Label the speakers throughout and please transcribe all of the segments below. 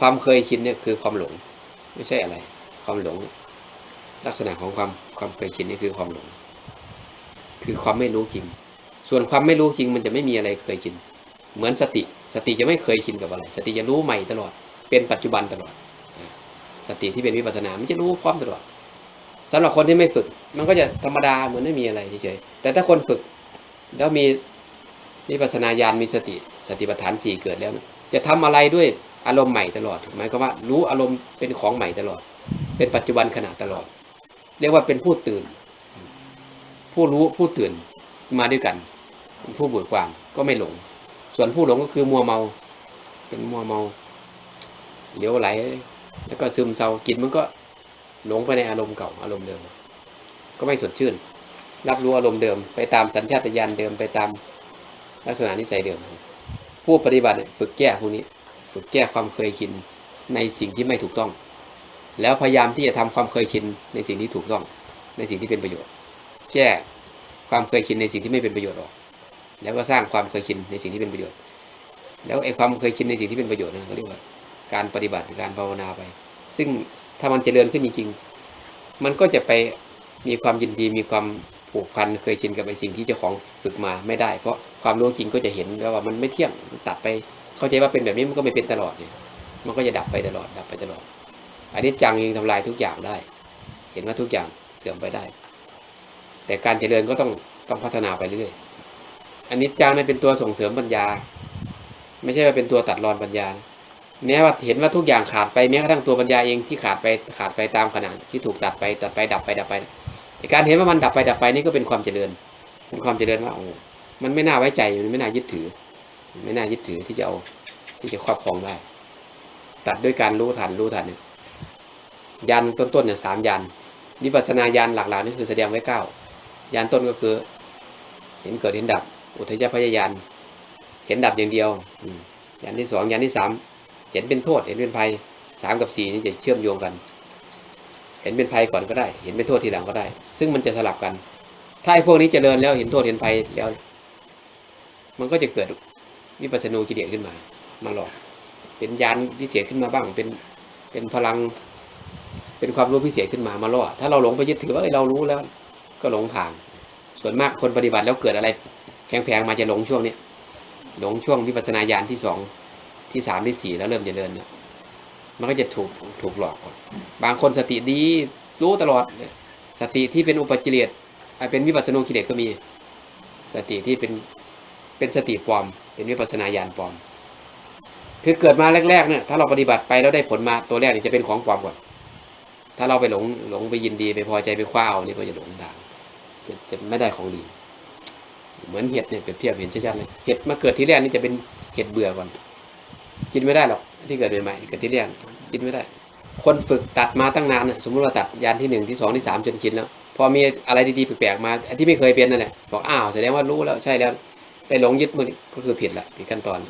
Speaker 1: ความเคยชินเนี่ยคือความหลง ไม่ใช่อะไร ความหลง ลักษณะของความความเคยชินนี่คือความหลง คือความไม่รู้จริง ส่วนความไม่รู้จริงมันจะไม่มีอะไรเคยชิน เหมือนสติ สติจะไม่เคยชินกับอะไร สติจะรู้ใหม่ตลอด เป็นปัจจุบันตลอด สติที่เป็นวิปัสสนา มันจะรู้พร้อมตลอดสำหรับคนที่ไม่ฝึก มันก็จะธรรมดาเหมือนไม่มีอะไรเฉยๆแต่ถ้าคนฝึกแล้วมีวิปัสสนาญาณมีสติ สติปัฏฐานสี่เกิดแล้ว จะทำอะไรด้วย อารมณ์ใหม่ตลอดหมายความว่ารู้อารมณ์เป็นของใหม่ตลอด เป็นปัจจุบันขณะตลอด เรียกว่าเป็นผู้ตื่น ผู้รู้ผู้ตื่นมาด้วยกันผู้เบิกบานก็ไม่หลง ส่วนผู้หลงก็คือมัวเมา เป็นมัวเมาเหลวไหล แล้วก็ซึมเศร้าจิตมันก็หลงไปในอารมณ์เก่าอารมณ์เดิม ก็ไม่สดชื่น รับรู้อารมณ์เดิม ไปตามสัญชาตญาณเดิมไปตามลักษณะนิสัยเดิม ผู้ปฏิบัติฝึกแก้พวกนี้ ฝึกแก้ความเคยชินในสิ่งที่ไม่ถูกต้อง แล้วพยายามที่จะทำความเคยชินในสิ่งที่ถูกต้อง ในสิ่งที่เป็นประโยชน์ แก้ความเคยชินในสิ่งที่ไม่เป็นประโยชน์ออก แล้วก็สร้างความเคยชินในสิ่งที่เป็นประโยชน์ แล้วไอ้ความเคยชินในสิ่งที่เป็นประโยชน์นั่นเขาเรียกว่าการปฏิบัติการภาวนาไป ซึ่งถ้ามันเจริญขึ้นจริงๆ มันก็จะไปมีความยินดีมีความผูกพันเคยชินกับไอ้สิ่งที่เจ้าของฝึกมาไม่ได้ เพราะความรู้จริงก็จะเห็นแล้วว่ามันไม่เที่ยงมันตัดไป เข้าใจว่าเป็นแบบนี้มันก็ไม่เป็นตลอดเนี่ยมันก็จะดับไปตลอดดับไปตลอด อันนี้จังยังทำลายทุกอย่างได้ เห็นว่าทุกอย่างเสื่อมไปได้ แต่การเจริญก็ต้องต้องพัฒนาไปเรื่อยอันนี้จังไม่เป็นตัวส่งเสริมปัญญา ไม่ใช่ว่าเป็นตัวตัดรอนปัญญานะแม้ว่าเห็นว่าทุกอย่างขาดไปแม้กระทั่งตัวปัญญาเองที่ขาดไปขาดไปตามขนาดที่ถูกตัดไปตัดไปดับไปดับไปแต่การเห็นว่ามันดับไปดับไปนี่ก็เป็นความเจริญเป็นความเจริญว่าโอ้มันไม่น่าไว้ใจมันไม่น่ายึดถือ ไม่น่ายึดถือที่จะเอา ที่จะครอบครองได้ตัดด้วยการรู้ทันรู้ทันเนี่ยยันต้นๆเนี่ยสามยันวิปัสนายันหลักๆนี่คือแสดงไว้เก้ายันต้นก็คือ เห็นเกิดเห็นดับ อุทยพยายานเห็นดับอย่างเดียวอยันที่สองยันที่สามเห็นเป็นโทษ เห็นเป็นภัยสามกับสี่นี่จะเชื่อมโยงกัน เห็นเป็นภัยก่อนก็ได้ เห็นเป็นโทษทีหลังก็ได้ ซึ่งมันจะสลับกัน ถ้าไอ้พวกนี้เจริญแล้วเห็นโทษเห็นภัยแล้ว มันก็จะเกิดวิปัสสนูกิเลสขึ้นมา มาหลอก เป็นยานพิเศษขึ้นมาบ้าง เป็นเป็นพลัง เป็นความรู้พิเศษขึ้นมามาล่อถ้าเราหลงไปยึดถือว่าเรารู้แล้ว ก็หลงทางส่วนมากคนปฏิบัติแล้วเกิดอะไรแพงๆมาจะหลงช่วงเนี้ยหลงช่วงวิปัสสนาญาณที่สองที่สามที่สี่แล้วเริ่มจะเจริญเนี่ยมันก็จะถูกถูกหลอกก่อนบางคนสติดีรู้ตลอดสติที่เป็นอุปจิเลตเป็นวิปัสสนูกิเลสก็มี สติที่เป็นเป็นสติปลอม เป็นวิปัสสนาญาณปลอม คือเกิดมาแรกๆเนี่ยถ้าเราปฏิบัติไปแล้วได้ผลมาตัวแรกนี่จะเป็นของปลอมก่อนถ้าเราไปหลงหลงไปยินดีไปพอใจไปคว้าเอานี่ก็จะหลงทางจะจะไม่ได้ของดี เหมือนเห็ดเนี่ยเปรียบเทียบเห็นชัดๆเลยเห็ดมาเกิดที่แรกนี่จะเป็นเห็ดเบื่อก่อนกินไม่ได้หรอกที่เกิดใหม่ๆเกิดที่แรกกินไม่ได้ คนฝึกตัดมาตั้งนานน่ะสมมติว่าตัดยานที่หนึ่งที่สองที่สามจนชินแล้วพอมีอะไรดีๆแปลกๆมาที่ไม่เคยเป็นนั่นแหละบอกอ้าวแสดงว่ารู้แล้วใช่แล้ว ไปหลงยึดมันก็คือผิดละผิดขั้นตอน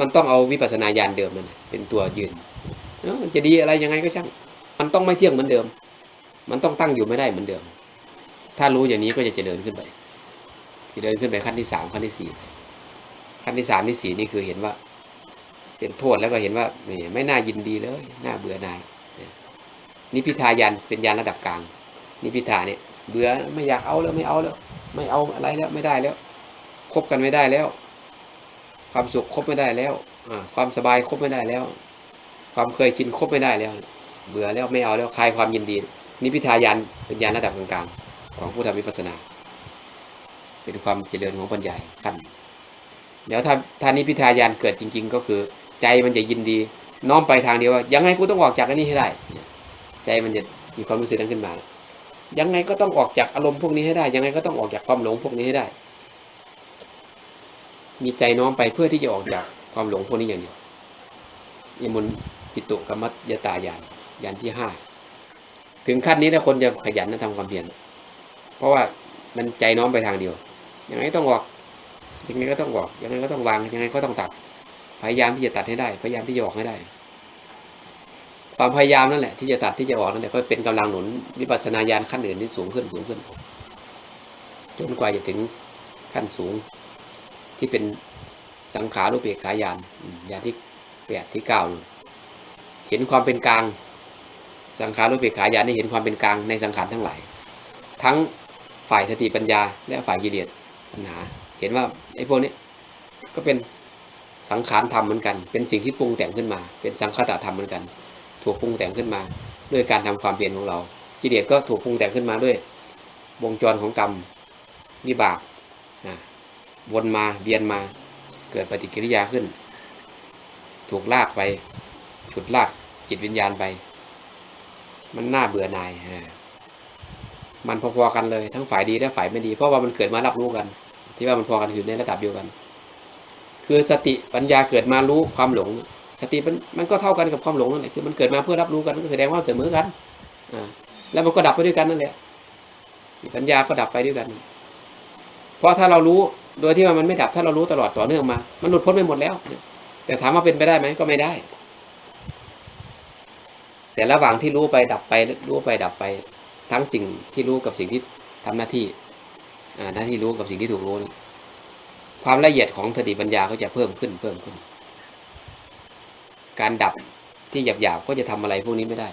Speaker 1: มันต้องเอาวิปัสสนาญาณเดิมนั่นเป็นตัวยืนจะดีอะไรยังไงก็ช่าง มันต้องไม่เที่ยงเหมือนเดิม มันต้องตั้งอยู่ไม่ได้เหมือนเดิม ถ้ารู้อย่างนี้ก็จะเจริญขึ้นไปเจริญขึ้นไปขั้นที่สามขั้นที่สี่ขั้นที่สามที่สี่นี่คือเห็นว่า เป็นโทษแล้วก็เห็นว่าไม่ไม่น่ายินดีเลยน่าเบื่อหน่ายเนี่ยนิพพิทายันเป็นยานระดับกลาง นิพพิทาเนี่ยเบื่อไม่อยากเอาแล้วไม่เอาแล้ว ไม่เอาอะไรแล้วไม่ได้แล้วคบกันไม่ได้แล้ว ความสุขคบไม่ได้แล้วอ่าความสบายคบไม่ได้แล้ว ความเคยชินคบไม่ได้แล้ว เบื่อแล้วไม่เอาแล้วคลายความยินดีนิพพิทายันเป็นยานระดับกลางๆของผู้ทำวิปัสสนา เป็นความเจริญของปัญญาขั้นเดี๋ยวถ้าถ้านิพพิทายานเกิดจริง ๆ ก็คือ ใจมันจะยินดี น้อมไปทางเดียวว่ายังไงกูต้องออกจากอันนี้ให้ได้ ใจมันจะมีความรู้สึกนั้นขึ้นมา ยังไงก็ต้องออกจากอารมณ์พวกนี้ให้ได้ ยังไงก็ต้องออกจากความหลงพวกนี้ให้ได้ มีใจน้อมไปเพื่อที่จะออกจากความหลงพวกนี้อย่างเดียวยมุนจิตตุกรรมยตายานยานที่ห้าถึงขั้นนี้ถ้าคนจะขยันนะทำความเพียรเพราะว่ามันใจน้อมไปทางเดียวยังไงต้องออกยังไงก็ต้องบอกยังไงก็ต้องวางยังไงก็ต้องตัด พยายามที่จะตัดให้ได้ พยายามที่จะออกให้ได้ความพยายามนั่นแหละที่จะตัดที่จะออกนั่นแหละก็เป็นกำลังหนุนวิปัสสนาญาณขั้นอื่นที่สูงขึ้นสูงขึ้นจนกว่าจะถึงขั้นสูง ที่เป็นสังขารุปเปกขายานอืมญาณที่แปดที่เก้าเห็นความเป็นกลาง สังขารุปเบกขายานได้เห็นความเป็นกลางในสังขารทั้งหลาย ทั้งฝ่ายสติปัญญา และฝ่ายกิเลสปัญหา เห็นว่าไอ้พวกนี้ก็เป็นสังขารธรรมเหมือนกัน เป็นสิ่งที่ปรุงแต่งขึ้นมา เป็นสังคตธรรมเหมือนกัน ถูกปรุงแต่งขึ้นมา ด้วยการทำความเปลี่ยนของเรากิเลสก็ถูกปรุงแต่งขึ้นมาด้วย วงจรของกรรมวิบาก วนมาเวียนมา เกิดปฏิกิริยาขึ้น ถูกลากไปฉุดลากจิตวิญญาณไป มันน่าเบื่อหน่ายฮะมันพอๆกันเลยทั้งฝ่ายดีและฝ่ายไม่ดี เพราะว่ามันเกิดมารับรู้กัน ที่ว่ามันพอกันอยู่ในระดับเดียวกัน คือสติปัญญาเกิดมารู้ความหลง สติมันมันก็เท่ากันกับความหลงนั่นแหละคือมันเกิดมาเพื่อรับรู้กันก็แสดงว่าเสมอกันอ่าแล้วมันก็ดับไปด้วยกันนั่นแหละปัญญาก็ดับไปด้วยกัน เพราะถ้าเรารู้ โดยที่ว่ามันไม่ดับถ้าเรารู้ตลอดต่อเนื่องมา มันหลุดพ้นไปหมดแล้ว แต่ถามว่าเป็นไปได้ไหมก็ไม่ได้ แต่ระหว่างที่รู้ไปดับไปรู้ไปดับไป ทั้งสิ่งที่รู้กับสิ่งที่ทำหน้าที่หน้าที่รู้กับสิ่งที่ถูกรู้ความละเอียดของสติปัญญาก็จะเพิ่มขึ้นเพิ่มขึ้น การดับที่หยาบๆก็จะทำอะไรพวกนี้ไม่ได้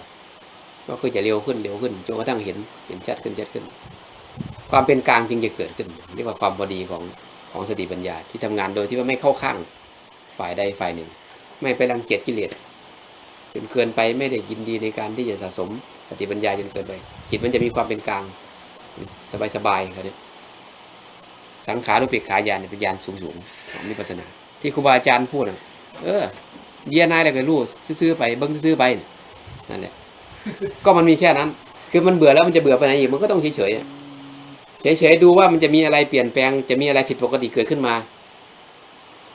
Speaker 1: ก็คือจะเร็วขึ้นเร็วขึ้นจนกระทั่งเห็นเห็นชัดขึ้นชัดขึ้น ความเป็นกลางจึงจะเกิดขึ้นเรียกว่าความพอดีของ ของสติปัญญาที่ทำงานโดยที่ว่าไม่เข้าข้างฝ่ายใดฝ่ายหนึ่ง ไม่ไปรังเกียจกิเลสจนเกินไปไม่ได้ยินดีในการที่จะสะสมสติปัญญาจนเกินไปจิตมันจะมีความเป็นกลาง สบายๆครับเนี่ยสังขารุปเปกขายานเป็นยานสูงๆของนิพพานา ที่ครูบาอาจารย์พูดน่ะ เออเบียนายอะไรไปรู้ซื้อๆไปเบิ้งซื้อไปนั่นแหละก็มันมีแค่นั้น คือมันเบื่อแล้วมันจะเบื่อไปไหนอีกมันก็ต้องเฉยๆ เฉยๆดูว่ามันจะมีอะไรเปลี่ยนแปลง จะมีอะไรผิดปกติเกิดขึ้นมา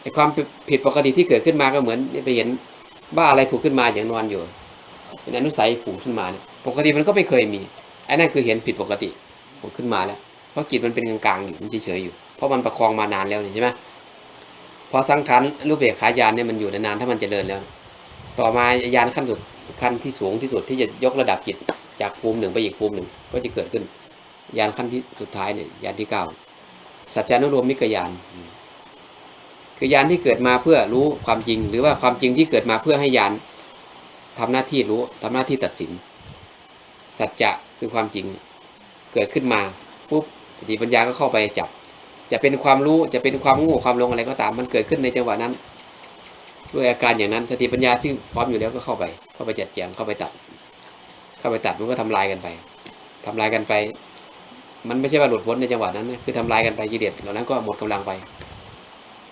Speaker 1: ไอ้ความผิดปกติที่เกิดขึ้นมาก็เหมือนไปเห็นบ้าอะไรผุขึ้นมาอย่างนอนอยู่เป็นอนุสัยผุขึ้นมาเนี่ยปกติมันก็ไม่เคยมีไอ้นั่นคือเห็นผิดปกติผุขึ้นมาแล้วเพราะจิตมันเป็นกลางๆอยู่มันเฉยๆอยู่เพราะมันประคองมานานแล้วนี่ใช่ไหมพอสังขารรูปเบกขายานเนี่ยมันอยู่นานๆถ้ามันเจริญแล้ว ต่อมายานขั้นสุดขั้นที่สูงที่สุดที่จะยกระดับจิตจากภูมิหนึ่งไปอีกภูมิหนึ่งก็จะเกิดขึ้น ยานขั้นที่สุดท้ายเนี่ยยานที่เก้าสัจจานุโลมมิกยานคือยานที่เกิดมาเพื่อรู้ความจริง หรือว่าความจริงที่เกิดมาเพื่อให้ยานทำหน้าที่รู้ทำหน้าที่ตัดสิน สัจจะคือความจริงเกิดขึ้นมาปุ๊บสติปัญญาก็เข้าไปจับ จะเป็นความรู้จะเป็นความโงูความลงอะไรก็ตาม มันเกิดขึ้นในจังหวะนั้น ด้วยอาการอย่างนั้นสติปัญญาซึ่งพร้อมอยู่แล้วก็เข้าไป เข้าไปจัดแจงเข้าไปตัด เข้าไปตัดมันก็ทำลายกันไปทำลายกันไป มันไม่ใช่ว่าหลุดพ้นในจังหวะนั้นนะคือทำลายกันไปกิเลสเหล่านั้นก็หมดกำลังไป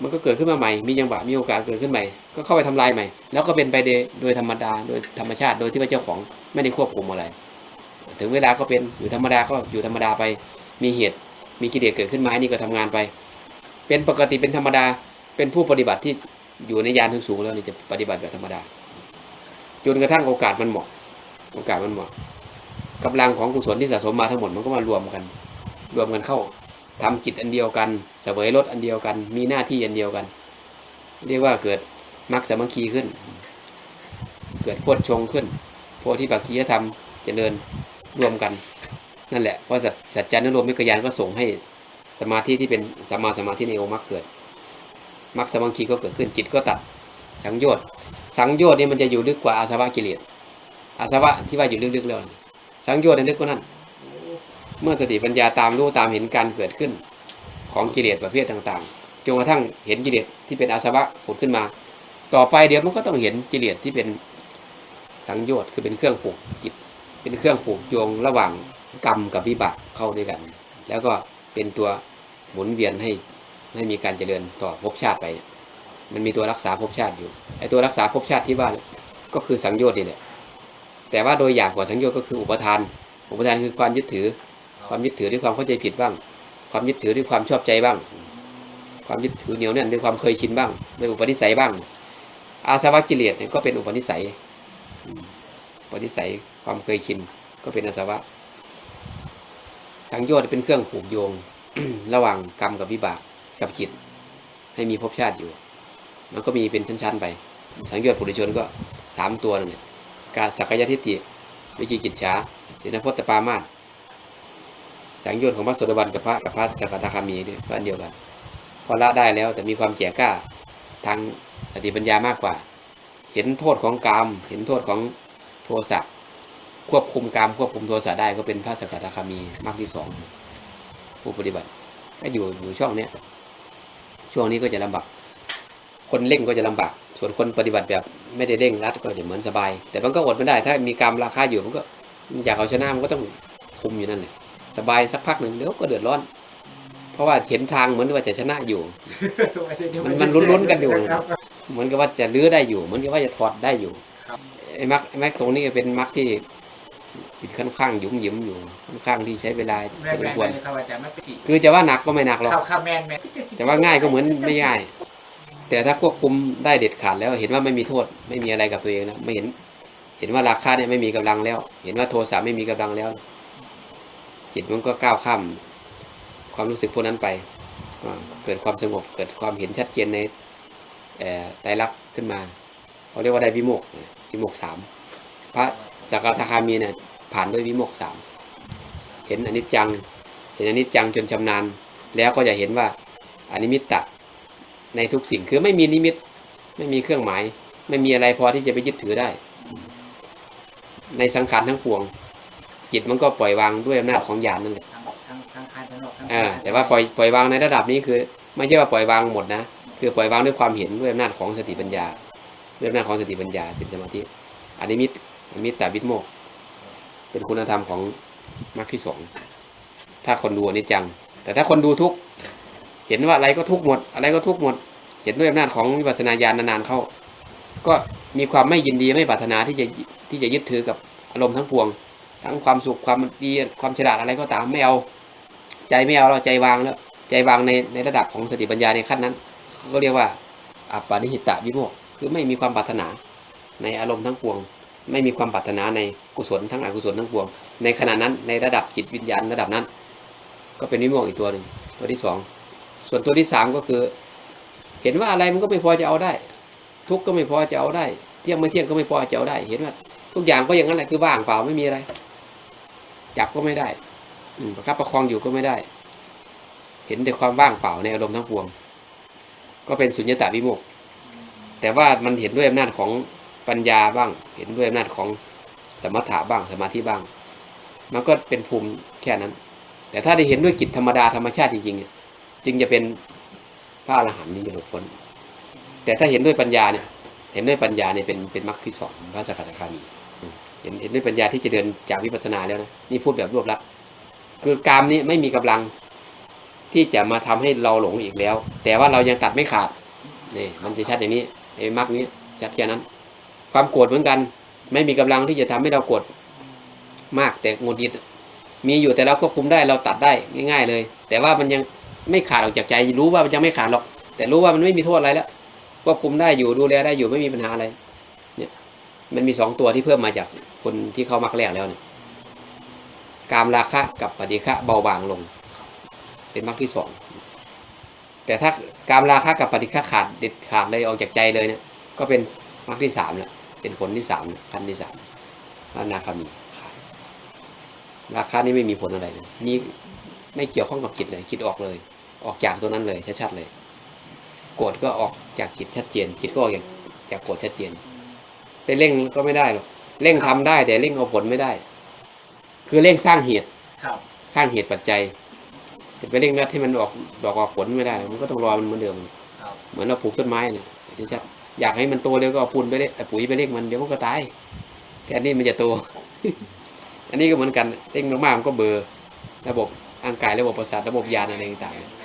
Speaker 1: มันก็เกิดขึ้นมาใหม่ มีจังหวะมีโอกาสเกิดขึ้นใหม่ ก็เข้าไปทำลายใหม่ แล้วก็เป็นไปโดยธรรมดาโดยธรรมชาติโดยที่ว่าเจ้าของไม่ได้ควบคุมอะไร ถึงเวลาก็เป็นอยู่ธรรมดาก็อยู่ธรรมดาไป มีเหตุมีกิเลสเกิดขึ้นมานี่ก็ทำงานไป เป็นปกติเป็นธรรมดาเป็นผู้ปฏิบัติที่อยู่ในยานสูงๆแล้วนี่จะปฏิบัติแบบธรรมดาจนกระทั่งโอกาสมันเหมาะ โอกาสมันเหมาะ กำลังของกุศลที่สะสมมาทั้งหมดมันก็มารวมกัน รวมกันเข้าทำจิตอันเดียวกันเสวยรสอันเดียวกัน มีหน้าที่อันเดียวกัน เรียกว่าเกิดมรรคสมัคคีขึ้น เกิดโพชฌงขึ้นโพธิปักขียธรรมเจริญรวมกัน นั่นแหละเพราะสัจจานุโลมมิกยานก็ส่งให้สมาธิที่เป็นสมาสมาธิในโอมรรคเกิดมรรคสมัคคีก็เกิดขึ้นจิตก็ตัดสังโยชน์สังโยชน์นี่มันจะอยู่ลึกกว่าอาสวะกิเลสอาสวะที่ว่าอยู่ลึกๆแล้ว สังโยชน์ในลึกกว่านั้น เมื่อสติปัญญาตามรู้ตามเห็นการเกิดขึ้น ของกิเลสประเภทต่างๆจนกระทั่งเห็นกิเลสที่เป็นอาสวะผุดขึ้นมา ต่อไปเดี๋ยวมันก็ต้องเห็นกิเลสที่เป็นสังโยชน์คือเป็นเครื่องผูกจิต เป็นเครื่องผูกโยงระหว่างกรรมกับวิบากเข้าด้วยกัน แล้วก็เป็นตัวหมุนเวียนให้ให้มีการเจริญต่อภพชาติไป มันมีตัวรักษาภพชาติอยู่ไอ้ตัวรักษาภพชาติที่ว่านก็คือสังโยชน์นี่แหละ แต่ว่าโดยอยากกว่าสังโยชน์ก็คืออุปทาน อุปทานคือความยึดถือ ความยึดถือด้วยความเข้าใจผิดบ้าง ความยึดถือด้วยความชอบใจบ้าง ความยึดถือเหนียวแน่นด้วยความเคยชินบ้างด้วยอุปนิสัยบ้าง อาสวะกิเลียก็เป็นอุปนิสัย อุปนิสัยความเคยชินก็เป็นอาสวะสังโยชน์เป็นเครื่องผูกโยงระหว่างกรรมกับวิบากกับจิต ให้มีภพชาติอยู่ มันก็มีเป็นชั้นๆไป สังโยชน์ปุถุชนก็สามตัวนั่นแหละ กาสักกายทิฏฐิวิจิกิจฉาศีลพจน์ปามาสสังโยชน์ของพระโสดาบันกับพระกับพระสกทาคามีเนี่ยก็อันเดียวกันพอละได้แล้วแต่มีความแก่กล้าทางสติปัญญามากกว่า เห็นโทษของกามเห็นโทษของโทสะควบคุมกามควบคุมโทสะได้ก็เป็นพระสกทาคามีมากที่สองผู้ปฏิบัติก็อยู่อยู่ช่องเนี้ยช่วงนี้ก็จะลำบาก คนเร่งก็จะลำบาก ส่วนคนปฏิบัติแบบไม่ได้เร่งรัดก็จะเหมือนสบาย แต่มันก็อดไม่ได้ ถ้ามีกรรมราคาอยู่มันก็อยากเอาชนะมันก็ต้องคุมอยู่นั่นแหละสบายสักพักหนึ่งเดี๋ยวก็เดือดร้อน เพราะว่าเห็นทางเหมือนว่าจะชนะอยู่ มันมันลุ้นๆกันอยู่
Speaker 2: ครับ
Speaker 1: เหมือนกับว่าจะลื้อได้อยู่เหมือนกับว่าจะถอดได้อยู่
Speaker 2: ครับ
Speaker 1: ไอ้มักไอ้มักตรงนี้ก็เป็นมักที่ค่อนข้างหยุ่มหยิมอยู่ค่อนข้างที่ใช้เวลา
Speaker 2: แม่
Speaker 1: พอส
Speaker 2: แม่
Speaker 1: มควร
Speaker 2: แม่ครับอาจารย์ไม่เป็นสิ
Speaker 1: คือจะว่าหนักก็ไม่หนักหรอก
Speaker 2: ข้าวข้าวแม่นแม่
Speaker 1: แต่ว่าง่ายก็เหมือนไม่ง่าย แต่ถ้าควบคุมได้เด็ดขาดแล้วเห็นว่าไม่มีโทษไม่มีอะไรกับตัวเองนะไม่เห็น เห็นว่าราคาเนี่ยไม่มีกำลังแล้ว เห็นว่าโทสะไม่มีกำลังแล้ว จิตมันก็ก้าวข้ามความรู้สึกพวกนั้นไปเกิดความสงบเกิดความเห็นชัดเจนในไตรลักษณ์ขึ้นมาเขาเรียกว่าได้วิโมกวิโมกสามพระสกทาคามีเนี่ยผ่านด้วยวิโมกสามเห็นอนิจจัง เห็นอนิจจังจนชำนาญ แล้วก็จะเห็นว่าอนิมิตตะ ในทุกสิ่งคือไม่มีนิมิต ไม่มีเครื่องหมาย ไม่มีอะไรพอที่จะไปยึดถือได้ ในสังขารทั้งปวง จิตมันก็ปล่อยวางด้วยอำนาจของญาณนั่นแหละ
Speaker 2: ทั้งทั้งทั้งคายทั้งนอกทั้ง
Speaker 1: อ่าแต่ว่าปล่อยปล่อยวางในระดับนี้คือ ไม่ใช่ว่าปล่อยวางหมดนะคือปล่อยวางด้วยความเห็นด้วยอำนาจของสติปัญญาด้วยอำนาจของสติปัญญาเป็นสมาธิอนิมิตอนิมิตตวิโมกข์เป็นคุณธรรมของมรรคที่สองถ้าคนดูอนิจจัง แต่ถ้าคนดูทุกข์ เห็นว่าอะไรก็ทุกหมด อะไรก็ทุกหมด เห็นด้วยอำนาจของวิปัสสนาญาณนานๆเข้า ก็มีความไม่ยินดีไม่ปรารถนาที่จะที่จะยึดถือกับอารมณ์ทั้งปวง ทั้งความสุขความดีความฉลาดอะไรก็ตามไม่เอา ใจไม่เอาเราใจวางแล้ว ใจวางในในระดับของสติปัญญาในขั้นนั้นเขาก็เรียกว่าอัปปานิหิตะวิโมกข์คือไม่มีความปรารถนาในอารมณ์ทั้งปวง ไม่มีความปรารถนาในกุศลทั้งอกุศลทั้งปวง ในขณะนั้นในระดับจิตวิญญาณระดับนั้น ก็เป็นวิโมกข์อีกตัวหนึ่งตัวที่สอง ส่วนตัวที่สามก็คือ เห็นว่าอะไรมันก็ไม่พอจะเอาได้ ทุกก็ไม่พอจะเอาได้ เที่ยงไม่เที่ยงก็ไม่พอจะเอาได้ เห็นว่า ทุกอย่างก็อย่างนั้นแหละคือว่างเปล่าไม่มีอะไร จับก็ไม่ได้อประคับประคองอยู่ก็ไม่ได้ เห็นแต่ความว่างเปล่าในอารมณ์ทั้งปวง ก็เป็นสุญญตาวิโมกแต่ว่ามันเห็นด้วยอำนาจของปัญญาบ้าง เห็นด้วยอำนาจของสมถะบ้างสมาธิบ้าง มันก็เป็นภูมิแค่นั้น แต่ถ้าได้เห็นด้วยจิตธรรมดาธรรมชาติจริงๆเนี่ย จึงจะเป็นพระอรหันต์นี่จะหลุดพ้น แต่ถ้าเห็นด้วยปัญญาเนี่ย เห็นด้วยปัญญาเนี่ยเป็นเป็นมรรคที่สองพระสกทาคามีเห็นเห็นด้วยปัญญาที่จะเดินจากวิปัสสนาแล้วนะนี่พูดแบบรวบลัดคือกามนี้ไม่มีกำลังที่จะมาทำให้เราหลงอีกแล้ว แต่ว่าเรายังตัดไม่ขาดนี่มันจะชัดอย่างนี้ไอ้มรรคนี้ชัดแค่นั้น ความโกรธเหมือนกัน ไม่มีกำลังที่จะทำให้เราโกรธมากแต่งดหงิดมีอยู่แต่เราควบคุมได้เราตัดได้ง่าย ๆ เลย แต่ว่ามันยัง ไม่ขาดออกจากใจ รู้ว่ามันยังไม่ขาดหรอก แต่รู้ว่ามันไม่มีโทษอะไรแล้วควบคุมได้อยู่ดูแลได้อยู่ไม่มีปัญหาอะไร เนี่ย มันมีสองตัวที่เพิ่มมาจากคนที่เข้ามักแรกแล้วเนี่ยกามราคะกับปฏิฆะเบาบางลง เป็นมรรคที่สองแต่ถ้ากามราคะกับปฏิฆะขาดเด็ดขาดเลยออกจากใจเลยเนี่ย ก็เป็นมรรคที่สามแหละเป็นผลที่สามขั้นที่สามพระนาคามีขาดราคะนี่ไม่มีผลอะไรเลยมีไม่เกี่ยวข้องกับจิตเลยคิดออกเลย ออกจากตัวนั้นเลยชัดๆเลย โกรธก็ออกจากจิตชัดเจน จิตก็ออกจากจากโกรธชัดเจนไปเร่งก็ไม่ได้หรอกเร่งทำได้แต่เร่งเอาผลไม่ได้ คือเร่งสร้างเหตุ
Speaker 2: ครับ
Speaker 1: สร้างเหตุปัจจัยจะไปเร่งรัดให้มันออกดอกออกผลไม่ได้ มันก็ต้องรอมันเหมือนเดิม
Speaker 2: ครับ
Speaker 1: เหมือนเราปลูกต้นไม้เนี่ยที่ชัดอยากให้มันโตเร็วก็เอาปุ๋ยไปเร่แต่ปุ๋ยไปเร่งมันเดี๋ยวมันก็ตายแค่นี้มันจะโตอันนี้ก็เหมือนกันเร่งมากๆมันก็เบลอร์ระบบร่างกายระบบประสาทระบบยานอะไรต่างๆ